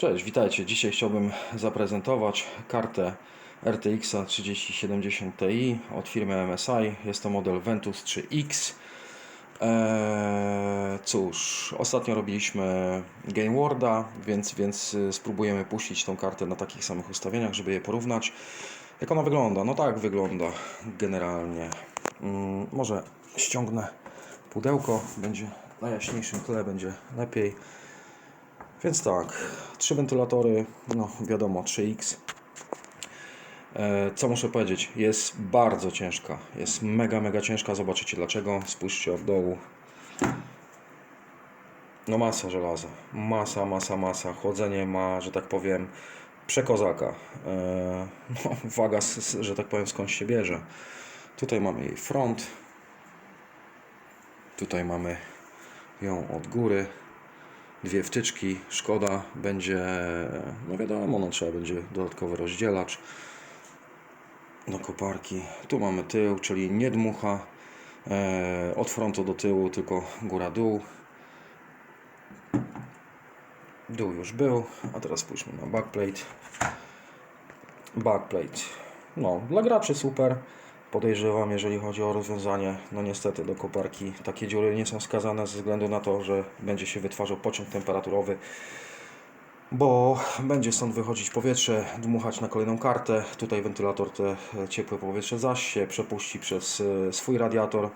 Cześć, witajcie. Dzisiaj chciałbym zaprezentować kartę RTX 3070 Ti od firmy MSI. Jest to model Ventus 3X. Eee, cóż, ostatnio robiliśmy Game Worlda, więc, więc y, spróbujemy puścić tą kartę na takich samych ustawieniach, żeby je porównać. Jak ona wygląda? No tak wygląda generalnie. Mm, może ściągnę pudełko, będzie na jaśniejszym tle, będzie lepiej. Więc tak, trzy wentylatory, no wiadomo, 3X. E, Co muszę powiedzieć? Jest bardzo ciężka. Jest mega, mega ciężka. Zobaczycie dlaczego. Spójrzcie od dołu. No masa żelaza. Masa, masa, masa. Chłodzenie ma, że tak powiem, przekozaka. E, No, waga, że tak powiem, skąd się bierze. Tutaj mamy jej front. Tutaj mamy ją od góry dwie wtyczki, szkoda, będzie, no wiadomo, no trzeba będzie dodatkowy rozdzielacz do koparki. Tu mamy tył, czyli nie dmucha e, od frontu do tyłu, tylko góra-dół. Dół już był, a teraz spójrzmy na backplate. Backplate, no dla graczy super. Podejrzewam, jeżeli chodzi o rozwiązanie, no niestety do koparki takie dziury nie są skazane ze względu na to, że będzie się wytwarzał pociąg temperaturowy, bo będzie stąd wychodzić powietrze, dmuchać na kolejną kartę. Tutaj wentylator te e, ciepłe powietrze zaś się przepuści przez e, swój radiator.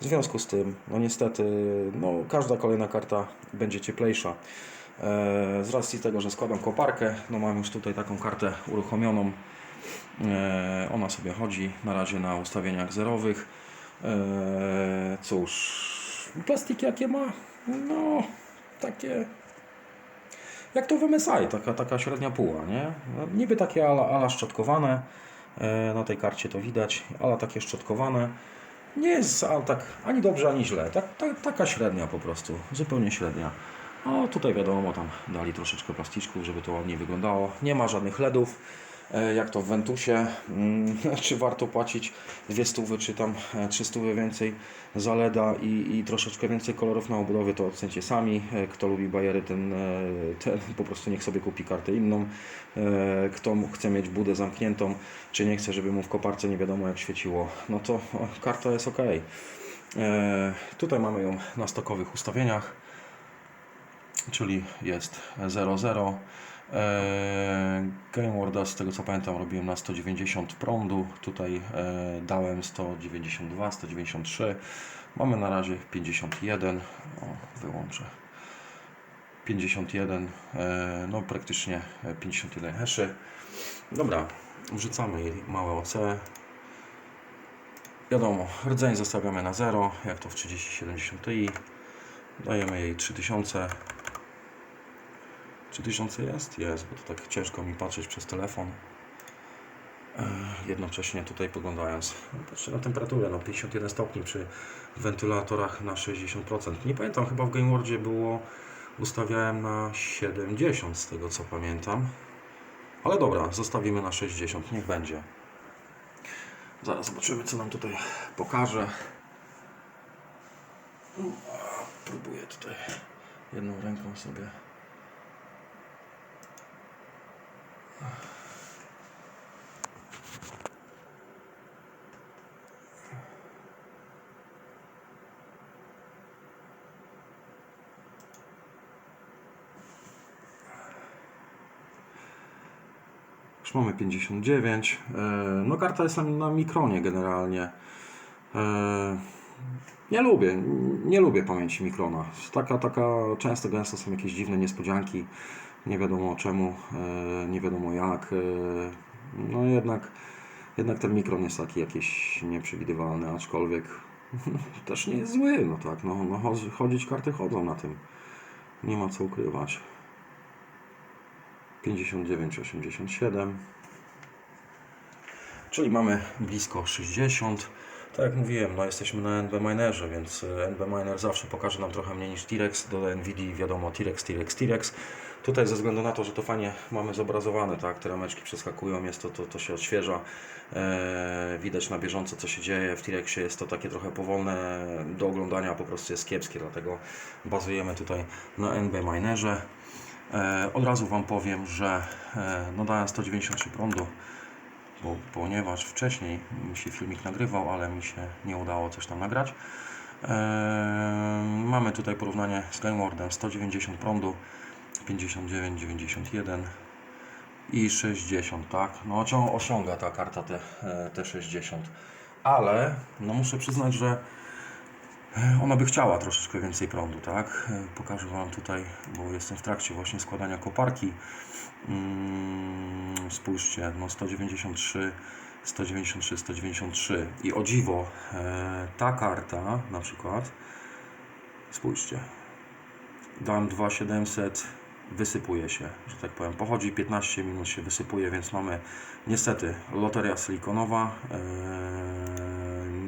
W związku z tym, no niestety, no każda kolejna karta będzie cieplejsza. E, Z racji tego, że składam koparkę, no mam już tutaj taką kartę uruchomioną. E, Ona sobie chodzi na razie na ustawieniach zerowych. E, Cóż, plastiki jakie ma? No, takie jak to w MSI, taka, taka średnia puła, nie? No, niby takie ala, ala szczotkowane, e, na tej karcie to widać, ala takie szczotkowane. Nie jest ale tak ani dobrze, ani źle. Tak, tak, taka średnia po prostu, zupełnie średnia. O, tutaj wiadomo, tam dali troszeczkę plasticzków, żeby to ładniej wyglądało. Nie ma żadnych LEDów, jak to w Ventusie. Mm, Czy warto płacić dwie stówy, czy tam e, trzy stówy więcej za LEDa i, i troszeczkę więcej kolorów na obudowie, to ocencie sami. E, Kto lubi bajery, ten, e, ten po prostu niech sobie kupi kartę inną. E, Kto chce mieć budę zamkniętą, czy nie chce, żeby mu w koparce nie wiadomo jak świeciło, no to karta jest ok. E, Tutaj mamy ją na stokowych ustawieniach czyli jest 0,0. Eee, Game Worlda, z tego co pamiętam, robiłem na 190 prądu. Tutaj e, dałem 192, 193. Mamy na razie 51. O, wyłączę. 51, e, no praktycznie e, 51 heszy. Dobra, wrzucamy małe OC. Wiadomo, rdzeń zostawiamy na 0, jak to w 3070 Ti. Dajemy jej 3000. 3000 jest? Jest, bo to tak ciężko mi patrzeć przez telefon. E, Jednocześnie tutaj poglądając, no, patrzę na temperaturę, no 51 stopni przy wentylatorach na 60%. Nie pamiętam, chyba w Game Worldzie było, ustawiałem na 70 z tego co pamiętam. Ale dobra, zostawimy na 60, niech będzie. Zaraz zobaczymy co nam tutaj pokaże. Próbuję tutaj jedną ręką sobie. Już mamy 59. E, No karta jest na, na mikronie generalnie. Nie lubię, nie lubię pamięci mikrona. Taka, taka często, gęsto są jakieś dziwne niespodzianki. Nie wiadomo czemu, e, nie wiadomo jak. e, No jednak, jednak ten mikron jest taki jakiś nieprzewidywalny, aczkolwiek też nie jest zły. No tak, no, no chodzi- chodzić karty chodzą na tym. Nie ma co ukrywać. 59,87. Czyli mamy blisko 60. Tak jak mówiłem, no jesteśmy na NB Minerze, więc e, NB Miner zawsze pokaże nam trochę mniej niż T-Rex. Do NVIDII wiadomo T-Rex, T-Rex, T-Rex. Tutaj ze względu na to, że to fajnie mamy zobrazowane, tak, te rameczki przeskakują, jest to, to, to się odświeża. E, widać na bieżąco co się dzieje. W T-Rexie jest to takie trochę powolne do oglądania, po prostu jest kiepskie, dlatego bazujemy tutaj na NB Minerze. E, od razu Wam powiem, że e, no dałem 193 prądu, bo, ponieważ wcześniej mi się filmik nagrywał, ale mi się nie udało coś tam nagrać. E, mamy tutaj porównanie z Gamewardem 190 prądu, 59, 91 i 60, tak? No osią- osiąga ta karta te, e, te 60, ale no muszę przyznać, że ona by chciała troszeczkę więcej prądu, tak? E, Pokażę Wam tutaj, bo jestem w trakcie właśnie składania koparki. Mm, spójrzcie, no 193, 193, 193 i o dziwo e, ta karta na przykład, spójrzcie, dam 2700, wysypuje się, że tak powiem, pochodzi 15 minut się wysypuje, więc mamy niestety loteria silikonowa e,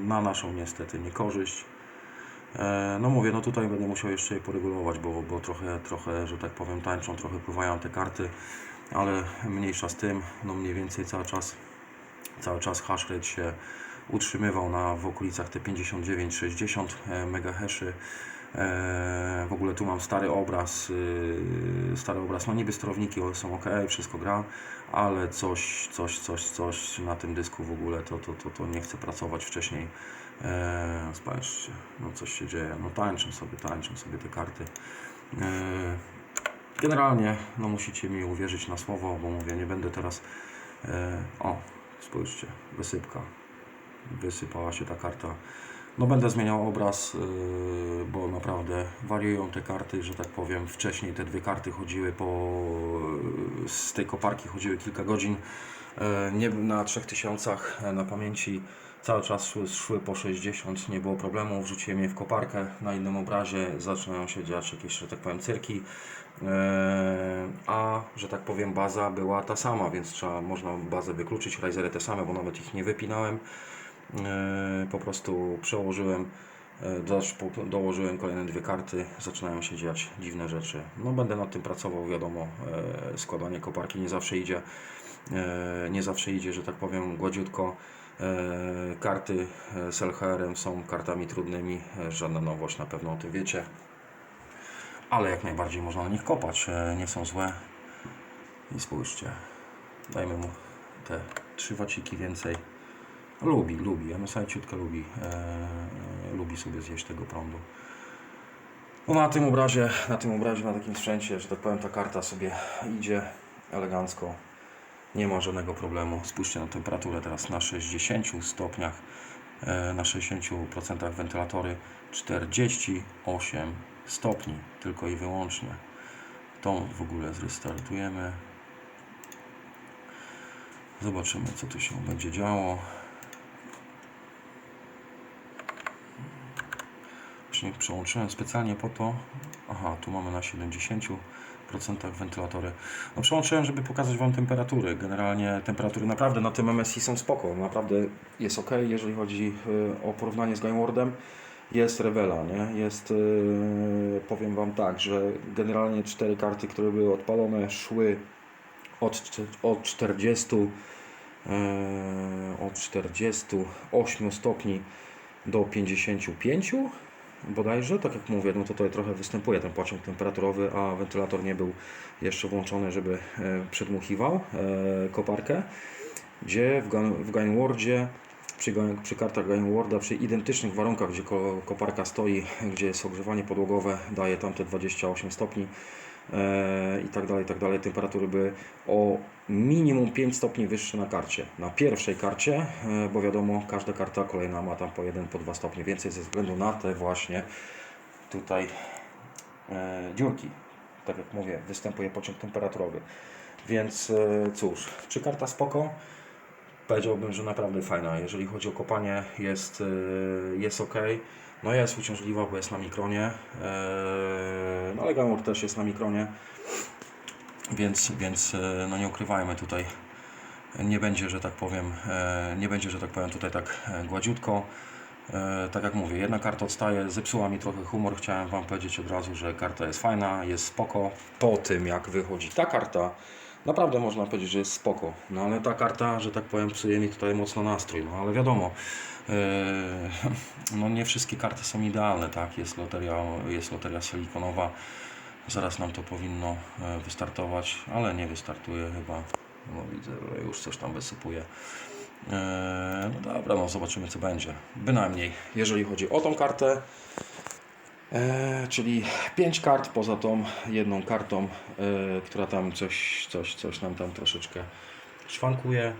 na naszą niestety niekorzyść. E, No mówię, no tutaj będę musiał jeszcze je poregulować, bo, bo trochę, trochę, że tak powiem, tańczą, trochę pływają te karty, ale mniejsza z tym, no mniej więcej cały czas, cały czas hash rate się utrzymywał na, w okolicach te 59-60 megaheszy. E, W ogóle tu mam stary obraz, stary obraz, no niby sterowniki są ok, wszystko gra, ale coś, coś, coś, coś na tym dysku w ogóle to, to, to, to nie chce pracować wcześniej. E, Spójrzcie, no coś się dzieje, no tańczą sobie, tańczą sobie te karty. E, Generalnie, no musicie mi uwierzyć na słowo, bo mówię, nie będę teraz, e, o, spójrzcie, wysypka, wysypała się ta karta. No będę zmieniał obraz, yy, bo naprawdę wariują te karty, że tak powiem. Wcześniej te dwie karty chodziły po... z tej koparki chodziły kilka godzin. E, Nie na 3000 e, na pamięci cały czas szły, szły po 60, nie było problemu. Wrzuciłem je w koparkę na innym obrazie, zaczynają się dziać jakieś, że tak powiem, cyrki. E, A, że tak powiem, baza była ta sama, więc trzeba, można bazę wykluczyć, risery te same, bo nawet ich nie wypinałem. E, po prostu przełożyłem, e, dołożyłem kolejne dwie karty, zaczynają się dziać dziwne rzeczy. No będę nad tym pracował, wiadomo, składanie koparki nie zawsze idzie, nie zawsze idzie, że tak powiem, gładziutko. E, Karty e, z LHR-em są kartami trudnymi, e, żadna nowość, na pewno o tym wiecie. Ale jak najbardziej można na nich kopać, e, nie są złe. I spójrzcie, dajmy mu te trzy waciki więcej. Lubi, lubi, MSI ciutkę lubi, e, lubi sobie zjeść tego prądu. No na tym obrazie, na tym obrazie, na takim sprzęcie, że tak powiem, ta karta sobie idzie elegancko. Nie ma żadnego problemu. Spójrzcie na temperaturę teraz na 60 stopniach, e, na 60% wentylatory 48 stopni, tylko i wyłącznie. Tą w ogóle zrestartujemy. Zobaczymy, co tu się będzie działo. Przełączyłem specjalnie po to. Aha, tu mamy na 70% wentylatory. No przełączyłem, żeby pokazać Wam temperatury. Generalnie temperatury naprawdę na tym MSI są spoko. Naprawdę jest ok, jeżeli chodzi y, o porównanie z Gamewardem. Jest rewela, nie? Jest, y, powiem Wam tak, że generalnie cztery karty, które były odpalone, szły od, od 40 e, od 48 stopni do 55 bodajże, tak jak mówię, no to tutaj trochę występuje ten pociąg temperaturowy, a wentylator nie był jeszcze włączony, żeby e, przedmuchiwał e, koparkę, gdzie w, Gun- w Gainwardzie przy, przy kartach Gainwarda, przy identycznych warunkach, gdzie ko- koparka stoi, gdzie jest ogrzewanie podłogowe, daje tam te 28 stopni, i tak dalej, i tak dalej. Temperatury były o minimum 5 stopni wyższe na karcie. Na pierwszej karcie, e, bo wiadomo, każda karta kolejna ma tam po 1, po 2 stopnie więcej ze względu na te właśnie tutaj e, dziurki. Tak jak mówię, występuje pociąg temperaturowy. Więc e, cóż, czy karta spoko? Powiedziałbym, że naprawdę fajna. Jeżeli chodzi o kopanie, jest, e, jest ok. No jest uciążliwa, bo jest na mikronie. E, No ale Gamur też jest na mikronie. Więc, więc e, no nie ukrywajmy tutaj. Nie będzie, że tak powiem, e, nie będzie, że tak powiem tutaj tak e, gładziutko. Tak jak mówię, jedna karta odstaje, zepsuła mi trochę humor. Chciałem Wam powiedzieć od razu, że karta jest fajna, jest spoko. Po tym jak wychodzi ta karta, naprawdę można powiedzieć, że jest spoko. No ale ta karta, że tak powiem, psuje mi tutaj mocno nastrój. No ale wiadomo, e, no nie wszystkie karty są idealne, tak? Jest loteria, jest loteria silikonowa. Zaraz nam to powinno e, wystartować, ale nie wystartuje chyba. No widzę, że już coś tam wysypuje. E, No dobra, no zobaczymy co będzie. Bynajmniej, jeżeli chodzi o tą kartę, e, czyli 5 kart poza tą jedną kartą, e, która tam coś, coś, coś nam tam troszeczkę szwankuje.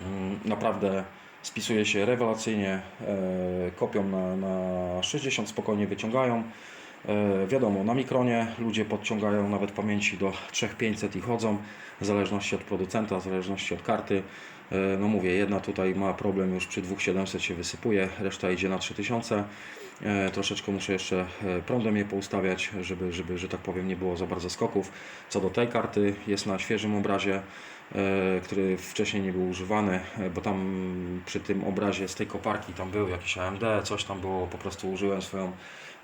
Mm, Naprawdę spisuje się rewelacyjnie, e, kopią na, na 60 spokojnie wyciągają. E, Wiadomo, na mikronie ludzie podciągają nawet pamięci do 3500 i chodzą, w zależności od producenta, w zależności od karty. E, No mówię, jedna tutaj ma problem już przy 2700 się wysypuje, reszta idzie na 3000. E, Troszeczkę muszę jeszcze e, prądem je poustawiać, żeby, żeby, że tak powiem, nie było za bardzo skoków. Co do tej karty, jest na świeżym obrazie, który wcześniej nie był używany, bo tam przy tym obrazie z tej koparki tam był jakiś AMD, coś tam było, po prostu użyłem swoją,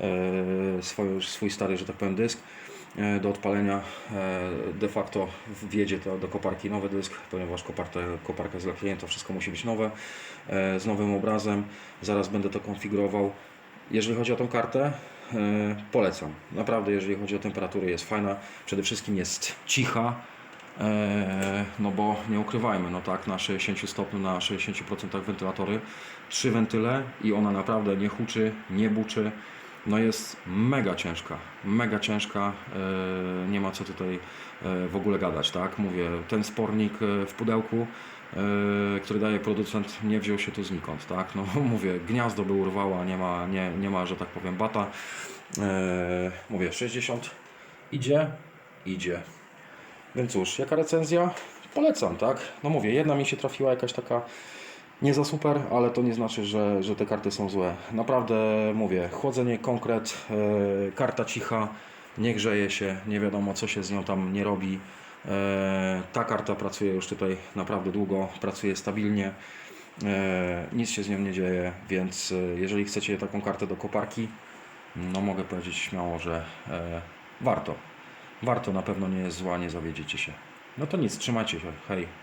e, swój, stary, że tak powiem, dysk do odpalenia. E, De facto wjedzie to do koparki nowy dysk, ponieważ jest dla klienta, wszystko musi być nowe, e, z nowym obrazem. Zaraz będę to konfigurował. Jeżeli chodzi o tą kartę, e, polecam. Naprawdę, jeżeli chodzi o temperaturę, jest fajna. Przede wszystkim jest cicha. E, No bo nie ukrywajmy, no tak, na 60 stopniu, na 60% wentylatory, trzy wentyle i ona naprawdę nie huczy, nie buczy. No jest mega ciężka, mega ciężka, e, nie ma co tutaj e, w ogóle gadać, tak? Mówię, ten spornik e, w pudełku, który daje producent, nie wziął się tu znikąd, tak? No mówię, gniazdo by urwała, nie ma, nie, nie ma, że tak powiem, bata. Mówię, 60 idzie, idzie. Więc cóż, jaka recenzja? Polecam, tak? No mówię, jedna mi się trafiła jakaś taka nie za super, ale to nie znaczy, że, że te karty są złe. Naprawdę mówię, chłodzenie konkret, e, karta cicha, nie grzeje się, nie wiadomo co się z nią tam nie robi. E, ta karta pracuje już tutaj naprawdę długo, pracuje stabilnie, e, nic się z nią nie dzieje, więc jeżeli chcecie taką kartę do koparki, no mogę powiedzieć śmiało, że warto. Warto, na pewno nie jest zła, nie zawiedziecie się. No to nic, trzymajcie się, hej.